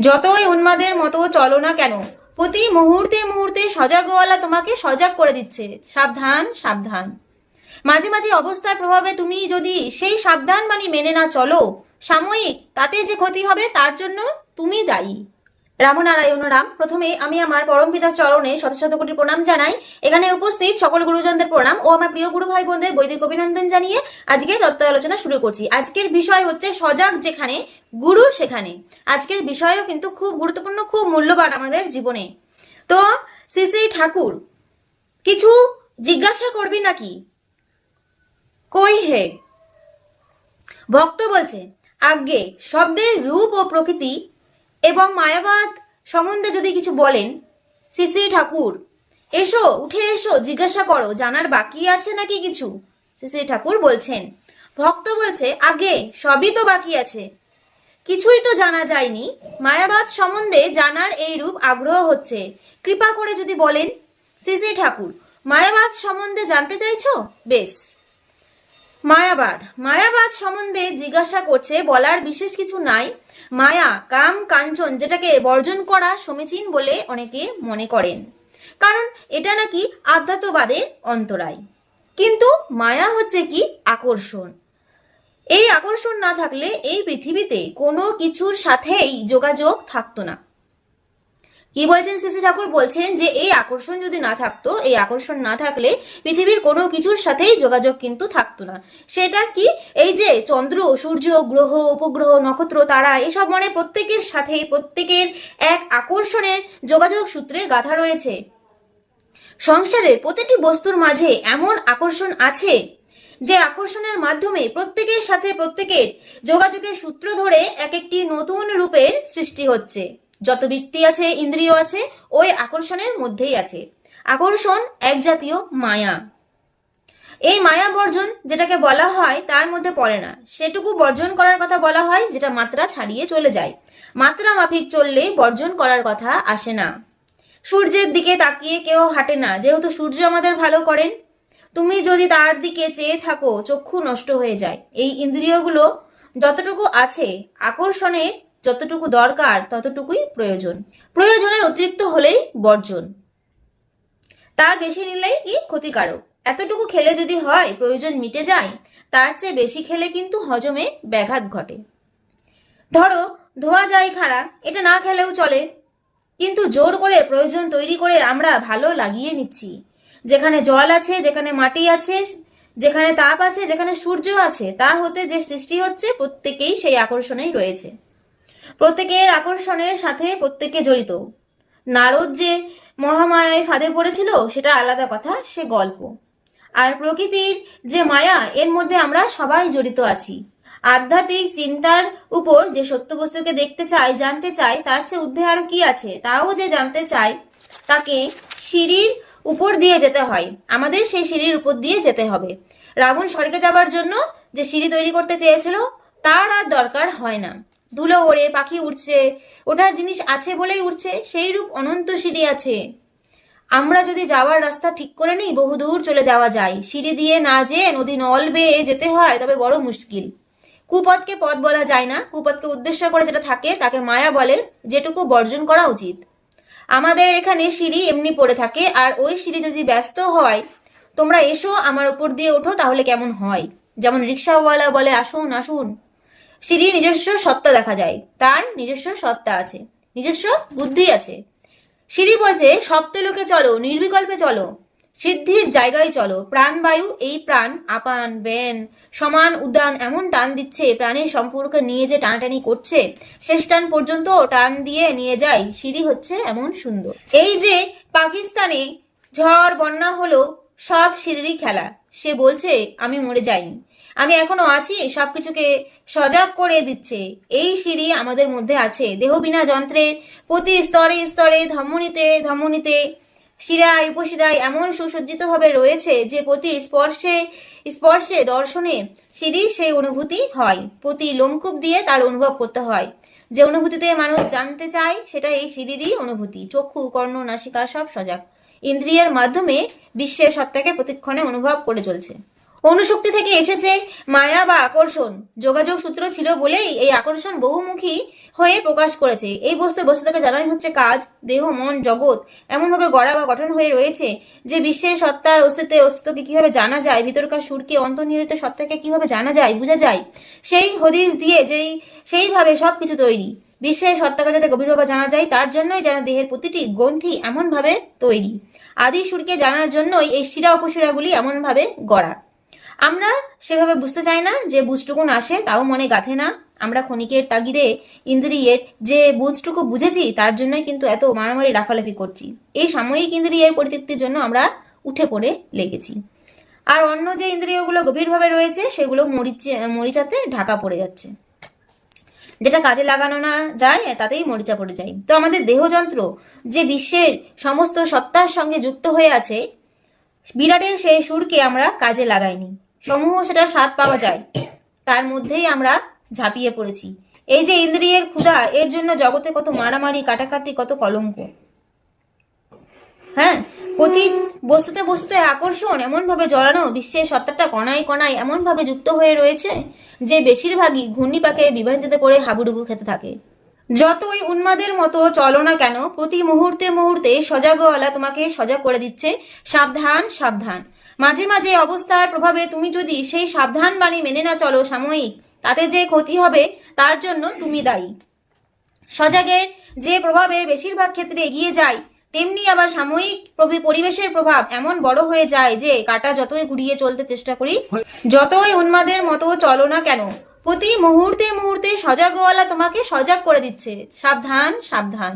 যতই উন্মাদের মতো চলো না কেন, প্রতি মুহূর্তে মুহূর্তে সজাগওয়ালা তোমাকে সজাগ করে দিচ্ছে। সাবধান সাবধান। মাঝে মাঝে অবস্থার প্রভাবে তুমি যদি সেই সাবধান মানে মেনে না চলো, সাময়িক তাতে যে ক্ষতি হবে তার জন্য তুমি দায়ী। রামনারায়ণ রাম। প্রথমে আমি আমার পরমপিতার চরণে শত শত কোটি প্রণাম জানাই। এখানে উপস্থিত সকল গুরুজনদের প্রণাম ও আমার প্রিয় গুরু ভাই বোনদের বৈদিক অভিনন্দন জানিয়ে আজকে তত্ত্ব আলোচনা শুরু করছি। আজকের বিষয় হচ্ছে সজাগ যেখানে, গুরু সেখানে। আজকের বিষয়ও কিন্তু খুব গুরুত্বপূর্ণ, খুব মূল্যবান আমাদের জীবনে। তো শ্রী শ্রী ঠাকুর, কিছু জিজ্ঞাসা করবি নাকি? কই হে? ভক্ত বলছে, আজ্ঞে, শব্দের রূপ ও প্রকৃতি এবং মায়াবাদ সম্বন্ধে যদি কিছু বলেন শ্রী ঠাকুর, এসো, উঠে এসো, জিজ্ঞাসা করো, জানার বাকি আছে নাকি কিছু? শ্রী শ্রী ঠাকুর বলছেন, ভক্ত বলছে, আগে, সবই তো বাকি আছে। কিছুই তো জানা যায়নি। মায়াবাদ সম্বন্ধে জানার এই রূপ আগ্রহ হচ্ছে। কৃপা করে যদি বলেন শ্রী শ্রী ঠাকুর, মায়াবাদ সম্বন্ধে জানতে চাইছো? বেশ। মায়াবাদ। মায়াবাদ সম্বন্ধে জিজ্ঞাসা করছে, বলার বিশেষ কিছু নাই। মায়া, কাম, কাঞ্চন যেটাকে বর্জন করা সমীচীন বলে অনেকে মনে করেন। কারণ এটা নাকি আধ্যাত্মবাদের অন্তরায়। কিন্তু মায়া হচ্ছে কি আকর্ষণ? এই আকর্ষণ না থাকলে এই পৃথিবীতে কোনো কিছুর সাথেই যোগাযোগ থাকতো না। কি বলছেন শ্রী ঠাকুর? বলছেন যে এই আকর্ষণ যদি না থাকতো, এই আকর্ষণ না থাকলে পৃথিবীর কোনো কিছুর সাথেই যোগাযোগ কিন্তু থাকতো না। সেটা কি? এই যে চন্দ্র, সূর্য, গ্রহ, উপগ্রহ, নক্ষত্র, তারা এসব মানে প্রত্যেকের সাথে প্রত্যেকের এক আকর্ষণের যোগাযোগ সূত্রে গাঁথা রয়েছে। সংসারের প্রতিটি বস্তুর মাঝে এমন আকর্ষণ আছে যে আকর্ষণের মাধ্যমে প্রত্যেকের সাথে প্রত্যেকের যোগাযোগের সূত্র ধরে এক একটি নতুন রূপের সৃষ্টি হচ্ছে। যত বৃত্তি আছে, ইন্দ্রিয় আছে, ওই আকর্ষণের মধ্যেই আছে। আকর্ষণ এক জাতীয় মায়া। এই মায়া বর্জন যেটাকে বলা হয়, তার মধ্যে পড়ে না। সেটুকু বর্জন করার কথা বলা হয়, যেটা মাত্রা ছাড়িয়ে চলে যায়। মাত্রা মাফিক চললে বর্জন করার কথা আসে না। সূর্যের দিকে তাকিয়ে কেউ হাঁটে না, যেহেতু সূর্য আমাদের ভালো করেন। তুমি যদি তার দিকে চেয়ে থাকো, চক্ষু নষ্ট হয়ে যায়। এই ইন্দ্রিয়গুলো যতটুকু আছে আকর্ষণে যতটুকু দরকার ততটুকুই প্রয়োজন। প্রয়োজনের অতিরিক্ত হলেই বর্জন। তার বেশি নিলেই কি ক্ষতিকারক। এতটুকু খেলে যদি হয়, প্রয়োজন মিটে যায়, তার চেয়ে বেশি খেলে কিন্তু হজমে ব্যাঘাত ঘটে। ধরো, ধোয়া যায় খাড়া এটা না খেলেও চলে। কিন্তু জোর করে প্রয়োজন তৈরি করে আমরা ভালো লাগিয়ে নিচ্ছি। যেখানে জল আছে, যেখানে মাটি আছে, যেখানে তাপ আছে, যেখানে সূর্য আছে, তা হতে যে সৃষ্টি হচ্ছে, প্রত্যেকেই সেই আকর্ষণেই রয়েছে। প্রত্যেকের আকর্ষণের সাথে প্রত্যেকে জড়িত। নারদ যে মহামায়ায় ফাঁদে পড়েছিল, সেটা আলাদা কথা, সে গল্প। আর প্রকৃতির যে মায়া, এর মধ্যে আমরা সবাই জড়িত আছি। আধ্যাত্মিক চিন্তার উপর যে সত্য বস্তুকে দেখতে চায় জানতে চাই, তার চেয়ে ঊর্ধ্বে আর কি আছে, তাও যে জানতে চায় তাকে সিঁড়ির উপর দিয়ে যেতে হয়। আমাদের সেই সিঁড়ির উপর দিয়ে যেতে হবে। রাবণ স্বর্গে যাবার জন্য যে সিঁড়ি তৈরি করতে চেয়েছিল, তার আর দরকার হয় না। ধুলো ওড়ে, পাখি উঠছে ওঠার জিনিস আছে বলেই উঠছে সেই রূপ অনন্ত সিঁড়ি আছে। আমরা যদি যাওয়ার রাস্তা ঠিক করে নিই, বহুদূর চলে যাওয়া যায়। সিঁড়ি দিয়ে না যেয়ে নদী নল বেয়ে যেতে হয়, তবে বড় মুশকিল। কুপথকে পথ বলা যায় না। কুপথকে উদ্দেশ্য করে যেটা থাকে, তাকে মায়া বলে, যেটুকু বর্জন করা উচিত। আমাদের এখানে সিঁড়ি এমনি পড়ে থাকে, আর ওই সিঁড়ি যদি ব্যস্ত হয়, তোমরা এসো আমার উপর দিয়ে ওঠো, তাহলে কেমন হয়? যেমন রিক্সাওয়ালা বলে, আসুন আসুন। সিঁড়ির নিজস্ব সত্তা দেখা যায়, তার নিজস্ব সত্তা আছে, নিজস্ব বুদ্ধি আছে। সিঁড়ি বলছে, সপ্তলোকে চলো, নির্বিকল্পে চলো, সিদ্ধির জায়গায় চলো প্রাণবায়ু এই প্রাণ আপান ব্যান সমান উদ্যান এমন টান দিচ্ছে, প্রাণের সম্পর্কে নিয়ে যে টানাটানি করছে, শেষ টান পর্যন্ত টান দিয়ে নিয়ে যায়, সিঁড়ি হচ্ছে এমন সুন্দর। এই যে পাকিস্তানে ঝড়, বন্যা হলো, সব সিঁড়িরই খেলা, সে বলছে, আমি মরে যাইনি। আমি এখনও আছি, সবকিছুকে সজাগ করে দিচ্ছে। এই সিঁড়ি আমাদের মধ্যে আছে। দেহ বিনা যন্ত্রে, প্রতি স্তরে স্তরে ধমনীতে ধমনীতে শিরায়, উপশিরায় এমন সুসজ্জিতভাবে রয়েছে যে প্রতি স্পর্শে স্পর্শে দর্শনে সিঁড়ি সেই অনুভূতি হয়। প্রতি লোমকূপ দিয়ে তার অনুভব করতে হয়। যে অনুভূতিতে মানুষ জানতে চায়, সেটা এই সিঁড়িরই অনুভূতি। চক্ষু, কর্ণ, নাসিকা সব সজাগ। ইন্দ্রিয়ের মাধ্যমে বিশ্বের সত্তাকে প্রতিক্ষণে অনুভব করে চলছে। অনুশক্তি থেকে এসেছে মায়া বা আকর্ষণ। যোগাযোগ সূত্র ছিল বলেই এই আকর্ষণ বহুমুখী হয়ে প্রকাশ করেছে। এই বস্তুর বস্তুতাকে জানাই হচ্ছে কাজ, দেহ, মন, জগৎ। এমনভাবে গড়া বা গঠন হয়ে রয়েছে যে বিশ্বের সত্তার অস্তিত্বে অস্তিত্বকে কীভাবে জানা যায়, ভিতরকার সুরকে অন্তর্নিহিত সত্তাকে কীভাবে জানা যায়, বোঝা যায়, সেই হদিস দিয়ে যেই, সেইভাবে সব কিছু তৈরি। বিশ্বের সত্তাকে যাতে গভীরভাবে জানা যায়, তার জন্যই যেন দেহের প্রতিটি গ্রন্থি এমনভাবে তৈরি। আদি সুরকে জানার জন্যই এই শিরা উপশিরাগুলি এমনভাবে গড়া। আমরা সেভাবে বুঝতে চাই না যে বুঝটুকুন আসে, তাও মনে গাঁথে না। আমরা ক্ষণিকের তাগিদে ইন্দ্রিয়ের যে বুঝটুকু বুঝেছি, তার জন্যই কিন্তু এত মারামারি, লাফালাফি করছি। এই সাময়িক ইন্দ্রিয়ের পরিতৃপ্তির জন্য আমরা উঠে পড়ে লেগেছি। আর অন্য যে ইন্দ্রিয়গুলো গভীরভাবে রয়েছে, সেগুলো মরিচে, মরিচাতে ঢাকা পড়ে যাচ্ছে। যেটা কাজে লাগানো না যায়, তাতেই মরিচা পড়ে যায়। তো আমাদের দেহযন্ত্র যে বিশ্বের সমস্ত সত্তার সঙ্গে যুক্ত হয়ে আছে, বিরাটের সেই সুরকে আমরা কাজে লাগাইনি। সমূহ সেটার স্বাদ পাওয়া যায়। তার মধ্যেই আমরা ঝাঁপিয়ে পড়েছি। এই যে ইন্দ্রিয়ের ক্ষুধা, এর জন্য জগতে কত মারামারি, কাটাকাটি, কত কলঙ্ক। হ্যাঁ প্রতি বস্তুতে বস্তুতে আকর্ষণ, এমনভাবে জড়ানো, বিশ্বের সত্তাটা কণায় কণায় এমনভাবে যুক্ত হয়ে রয়েছে যে বেশিরভাগই ঘূর্ণিপাকে বিভ্রান্তিতে পড়ে হাবুডুবু খেতে থাকে। যতই উন্মাদের মতো চলো না কেন, প্রতি মুহূর্তে মুহূর্তে সজাগওয়ালা তোমাকে সজাগ করে দিচ্ছে, সাবধান সাবধান। মাঝে মাঝে অবস্থার প্রভাবে তুমি যদি সেই সাবধান বাণী মেনে না চলো সাময়িক, তাতে যে ক্ষতি হবে, তার জন্য তুমি দায়ী। সজাগের যে প্রভাবে বেশিরভাগ ক্ষেত্রে এগিয়ে যায়, তেমনি আবার সাময়িক পরিবেশের প্রভাব এমন বড় হয়ে যায় যে কাটা যতই ঘুরিয়ে চলতে চেষ্টা করি, যতই উন্মাদের মতো চলো না কেন, প্রতি মুহূর্তে মুহূর্তে সজাগওয়ালা তোমাকে সজাগ করে দিচ্ছে। সাবধান সাবধান।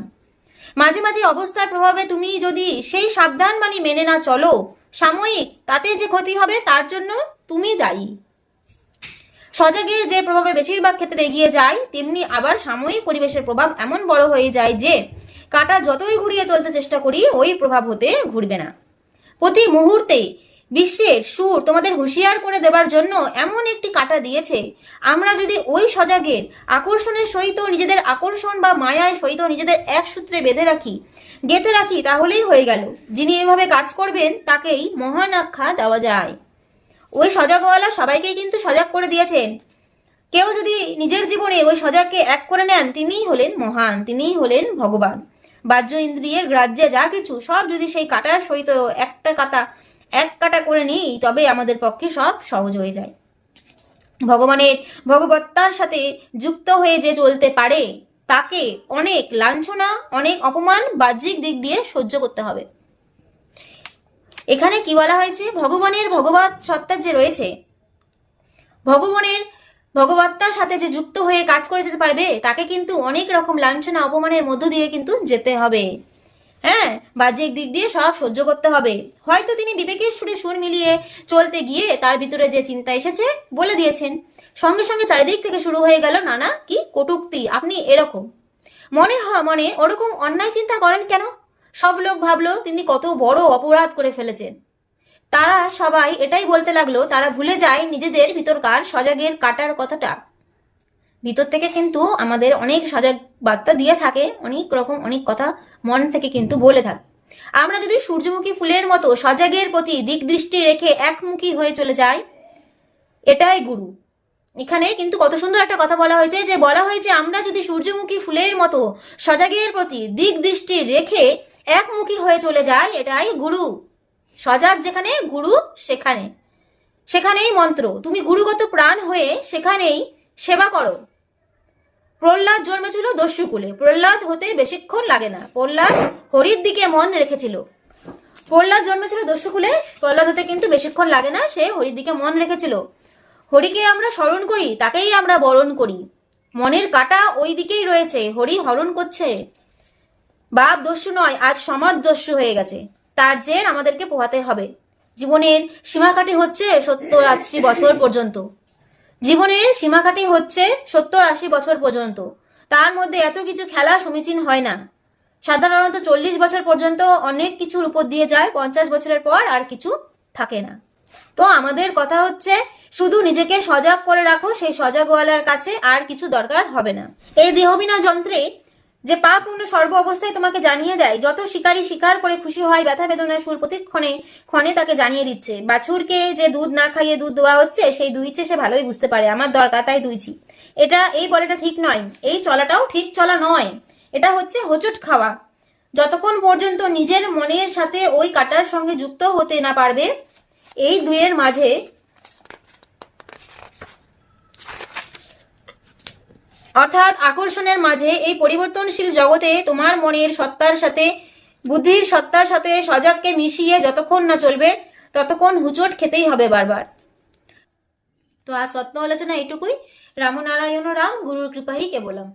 মাঝে মাঝে অবস্থার প্রভাবে তুমি যদি সেই সাবধান বাণী মেনে না চলো সাময়িক, তাতে যে ক্ষতি হবে তার জন্য তুমি দায়ী। সজাগের যে প্রভাবে বেশিরভাগ ক্ষেত্রে এগিয়ে যায়, তেমনি আবার সাময়িক পরিবেশের প্রভাব এমন বড় হয়ে যায় যে, কাটা যতই ঘুরিয়ে চলতে চেষ্টা করি, ওই প্রভাব হতে ঘুরবে না। প্রতি মুহূর্তে বিশ্বের সুর তোমাদের হুঁশিয়ার করে দেবার জন্য এমন একটি কাটা দিয়েছে। আমরা যদি ওই সজাগের আকর্ষণের সহিত নিজেদের আকর্ষণ বা মায়ায় সহিত নিজেদের এক সূত্রে বেঁধে রাখি, গেঁথে রাখি, তাহলেই হয়ে গেল। যিনি এভাবে কাজ করবেন, তাকেই মহান আখ্যা দেওয়া যায়। ওই সজাগওয়ালা সবাইকেই কিন্তু সজাগ করে দিয়েছেন। কেউ যদি নিজের জীবনে ওই সজাগকে এক করে নেন, তিনিই হলেন মহান, তিনিই হলেন ভগবান। বাহ্য ইন্দ্রিয়ের গ্রাহ্যে যা কিছু, সব যদি সেই কাটার সহিত একটা কাটা এক কাটা করে নিই, তবে আমাদের পক্ষে সব সহজ হয়ে যায়। ভগবানের ভগবত্তার সাথে যুক্ত হয়ে যে চলতে পারে, তাকে অনেক লাঞ্ছনা, অনেক অপমান বাহ্যিক দিক দিয়ে সহ্য করতে হবে। এখানে কি বলা হয়েছে? ভগবানের ভগবত সত্তার যে রয়েছে, ভগবানের ভগবত্তার সাথে যে যুক্ত হয়ে কাজ করে যেতে পারবে, তাকে কিন্তু অনেক রকম লাঞ্ছনা, অপমানের মধ্য দিয়ে কিন্তু যেতে হবে। হ্যাঁ বাহ্যিক দিক দিয়ে সব সহ্য করতে হবে। হয়তো তিনি বিবেকের সুরে সুর মিলিয়ে চলতে গিয়ে তার ভিতরে যে চিন্তা এসেছে বলে দিয়েছেন। সঙ্গে সঙ্গে চারিদিক থেকে শুরু হয়ে গেল, নানা কি কটুক্তি, আপনি এরকম। মনে হয় মনে ওরকম অন্যায় চিন্তা করেন কেন? সব লোক ভাবলো, তিনি কত বড় অপরাধ করে ফেলেছেন। তারা সবাই এটাই বলতে লাগল, তারা ভুলে যায় নিজেদের ভিতরকার সজাগের কাটার কথাটা। ভিতর থেকে কিন্তু আমাদের অনেক সজাগ বার্তা দিয়ে থাকে, অনেক রকম, অনেক কথা মন থেকে কিন্তু বলে থাকে। আমরা যদি সূর্যমুখী ফুলের মতো সজাগের প্রতি দিক দৃষ্টি রেখে একমুখী হয়ে চলে যাই, এটাই গুরু। এখানে কিন্তু কত সুন্দর একটা কথা বলা হয়েছে যে, বলা হয়েছে আমরা যদি সূর্যমুখী ফুলের মতো সজাগের প্রতি দিক দৃষ্টি রেখে একমুখী হয়ে চলে যাই, এটাই গুরু। সজাগ যেখানে, গুরু সেখানে। সেখানেই মন্ত্র। তুমি গুরুগত প্রাণ হয়ে সেখানেই সেবা করো। প্রহ্লাদ জন্মেছিল দস্যুকুলে। প্রহ্লাদ হতে বেশিক্ষণ লাগে না। প্রহ্লাদ হরির দিকে মন রেখেছিল। প্রহ্লাদ জন্মেছিল দস্যুকুলে, প্রহ্লাদ হতে কিন্তু বেশিক্ষণ লাগে না, সে হরির দিকে মন রেখেছিল। হরিকে আমরা স্মরণ করি, তাকেই আমরা বরণ করি। মনের কাটা ওই দিকেই রয়েছে, হরি হরণ করছে। বাপ দস্যু নয়, আজ সমাজ দস্যু হয়ে গেছে। তার জের আমাদেরকে পোহাতে হবে। জীবনের সীমাকাঠি হচ্ছে সত্তর আশি বছর পর্যন্ত। জীবনের সীমাকাটি হচ্ছে সত্তর আশি বছর পর্যন্ত। তার মধ্যে এত কিছু খেলা সমীচীন হয় না। সাধারণত চল্লিশ বছর পর্যন্ত অনেক কিছুর উপর দিয়ে যায়, পঞ্চাশ বছরের পর আর কিছু থাকে না। তো আমাদের কথা হচ্ছে, শুধু নিজেকে সজাগ করে রাখো, সেই সজাগওয়ালার কাছে আর কিছু দরকার হবে না। এই দেহবিনা যন্ত্রে যে পা পূর্ণ সর্ব অবস্থায় তোমাকে জানিয়ে দেয়, যত শিকারী শিকার করে খুশি হয় ব্যথা বেদনার সুর প্রতিক্ষণে, ক্ষণে তাকে জানিয়ে দিচ্ছে। বাছুরকে যে দুধ না খাইয়ে দুধ দেওয়া হচ্ছে, সেই দুইছে সে ভালোই বুঝতে পারে। আমার দরকার তাই দুইছি এটা, এই বলাটা ঠিক নয়। এই চলাটাও ঠিক চলা নয়। এটা হচ্ছে হোচট খাওয়া। যতক্ষণ পর্যন্ত নিজের মনের সাথে ওই কাটার সঙ্গে যুক্ত হতে না পারবে, এই দুয়ের মাঝে অর্থাৎ আকর্ষণের মাঝে এই পরিবর্তনশীল জগতে তোমার মনের সত্তার সাথে, বুদ্ধির সত্তার সাথে সজাগকে মিশিয়ে যতক্ষণ না চলবে, ততক্ষণ হুচট খেতেই হবে বারবার। তো আর সত্য আলোচনা এটুকুই রামনারায়ণ রাম, গুরুর কৃপাই কেবলম।